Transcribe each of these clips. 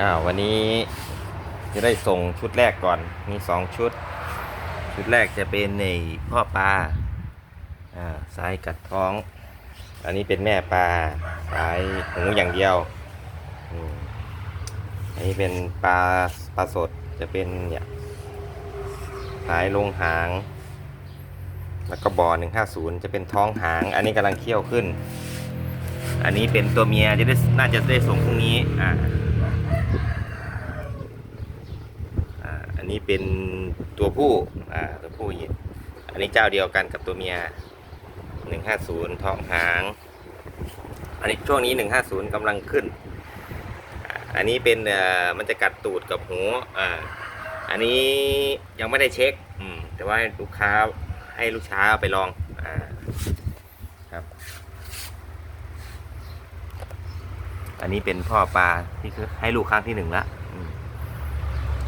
อ่าวันนี้จะได้ส่งชุดแรกก่อน มีสองชุด ชุดแรกจะเป็นในพ่อปลาอ่าสายกัดท้อง อันนี้เป็นแม่ปลาสายหูอย่างเดียวอันนี้เป็นปลาปลาสดจะเป็นเนี่ยสายลงหาง แล้วก็บ่อ150 จะเป็นท้องหาง อันนี้กำลังเคี่ยวขึ้น อันนี้เป็นตัวเมียจะได้น่าจะได้ส่งพรุ่งนี้อ่า อันนี้เป็นตัวผู้อ่าตัวผู้อีกอันนี้เจ้าเดียวกันกับตัวเมีย150ท้องหาง อันนี้ช่วงนี้150กำลังขึ้น อันนี้เป็นเอ่อมันจะกัดตูดกับหูอ่าอันนี้ยังไม่ได้เช็คอืมแต่ว่าลูกค้าให้ลูกค้าไปลองอ่าครับอันนี้เป็นพ่อปลาที่คือให้ลูกครั้งที่หนึ่งละ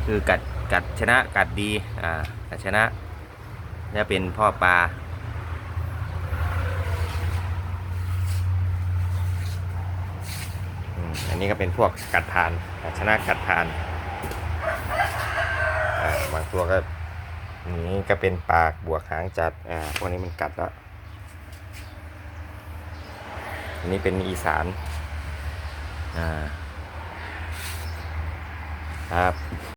คือกัด กัดชนะกัดดีอ่ากัดชนะจะเป็นพ่อปลาอันนี้ก็เป็นพวกกัดทานกัดชนะกัดทานาบางตัวก็นี้ก็เป็นปากบวกหางจัดอ่าพวกนี้มันกัดแล้วอันนี้เป็นอีสานอ่าครับ